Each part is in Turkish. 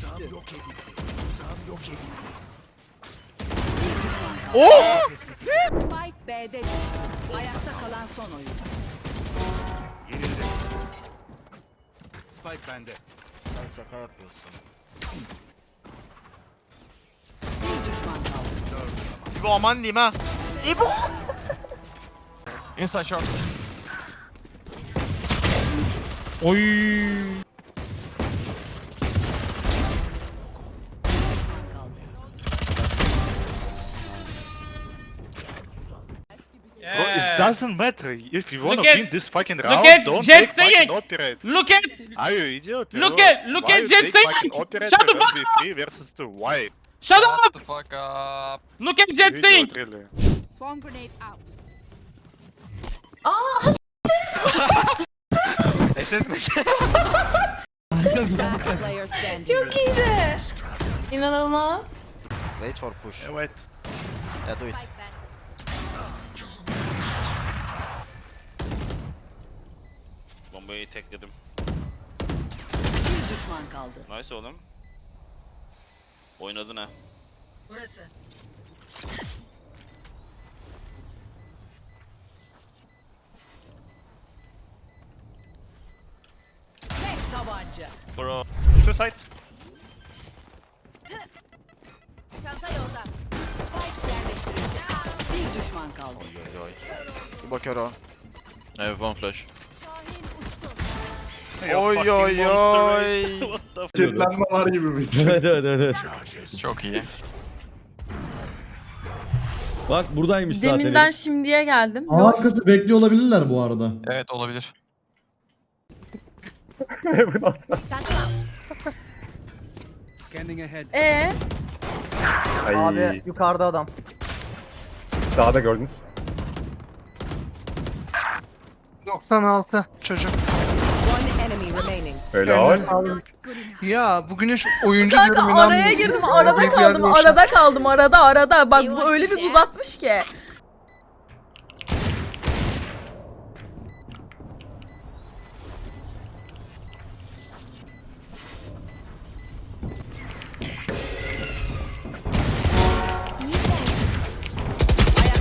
düştü. Oo! Spike B'de düştü. Ayakta kalan son oyun. Yenildi. Spike bende. Sen şaka yapıyorsun. Bir düşman kaldı. İbo aman diyeyim ha. İbo! Inside short. Oy. Bro, it doesn't matter if you wanna at- win this fucking look round. at don't Jet take fucking operate. Look at Are you idiot? Look bro? at- look Why at you Jet take operate Shut the when we three versus two? Why? Shut Shut up! the fuck up. Look at Jet You saying. idiot, really. Swarm grenade out. Mi? Last player standing. Çok iyiydi. İnanılmaz. Wait for push. Wait. Yeah do it. Bombayı tekledim. Bir düşman kaldı. Nice oğlum. Oynadın ha. Burası. Tek tabanca. Bro. Two side. Çanta yolda. Spike yerleştirildi. Bir düşman kaldı. Oy oy oy. İbo kör o. I have one flash. Oy oy oy. Kitlenme var gibi biz. Evet evet evet. Çok iyi. Bak buradaymış zaten. Deminden şimdiye geldim. Ama Yok. arkası bekliyor olabilirler bu arada. Evet olabilir. Scanning ahead. Ee, Abi yukarıda adam. Sağda gördünüz. 96 çocuk. Helal. Ya bugün hiç oyuncu kanka diyorum araya inanmıyorum. girdim arada kaldım arada kaldım arada arada. Bak bu öyle bir uzatmış ki.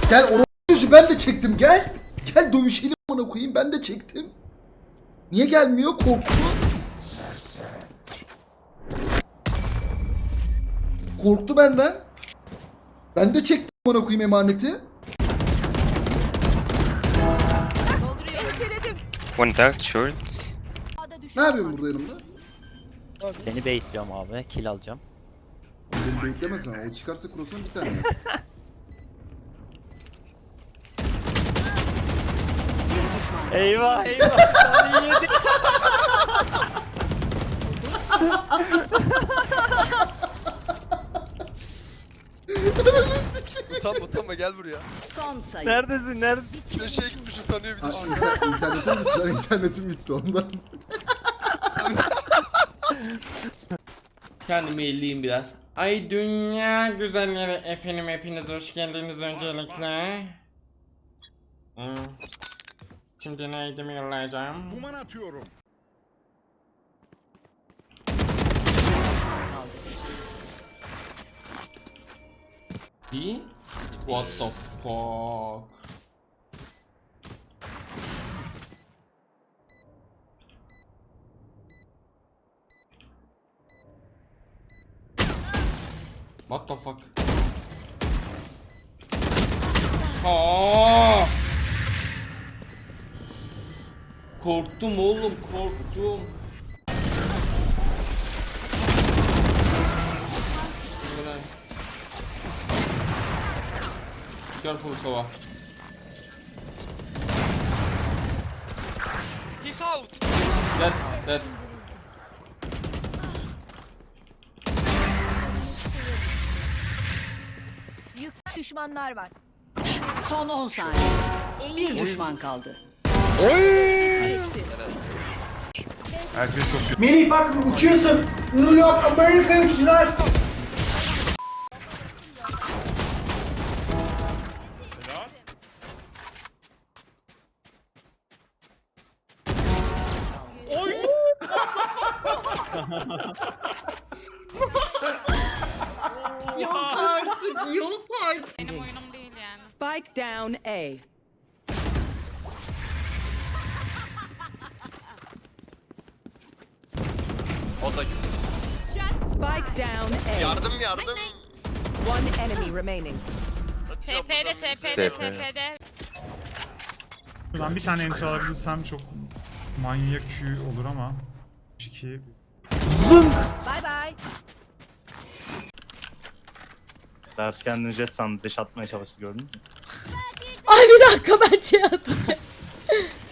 Gel orası ben de çektim gel. Gel dövüşelim bana koyayım ben de çektim. Niye gelmiyor korktu? Korktu benden. Ben de çektim bana koyayım emaneti. One dark short. Ne yapıyorsun burada yanımda? Seni baitliyorum abi. Kill alacağım. Beni bekleme sen. O çıkarsa cross'un bir tane. Eyvah eyvah. Utanma utanma gel buraya. Son sayı. Neredesin? Nerede? Köşeye gitmiş utanıyor bir de. İnter- internetim bitti lan internetim bitti ondan. Kendimi elleyeyim biraz. Ay dünya güzelleri efendim hepiniz hoş geldiniz öncelikle. Hmm. Şimdi neydi mi yollayacağım? Duman atıyorum. İyi. What the fuck? What the fuck? Aa! Korktum oğlum, korktum. Careful Sova. He's out. Dead, dead. Yük düşmanlar var. Son 10 saniye. Bir düşman kaldı. Melih bak uçuyorsun. New York Amerika uçuşuna yok artık yok artık. Benim oyunum değil yani. Spike down A. O da Spike down A. yardım yardım. One enemy remaining. TP'de TP'de TP'de. Ben bir tane enter alabilsem çok manyak olur ama. 2 Bye bye. Ders kendini jet sandı. Deş atmaya çalıştı gördün mü? Ay bir dakika ben şey atacağım.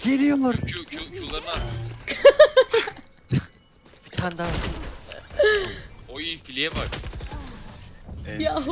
Geliyor. Q, Q, Q'larını at. Tane daha. Oy fileye bak. ya. Atacağım.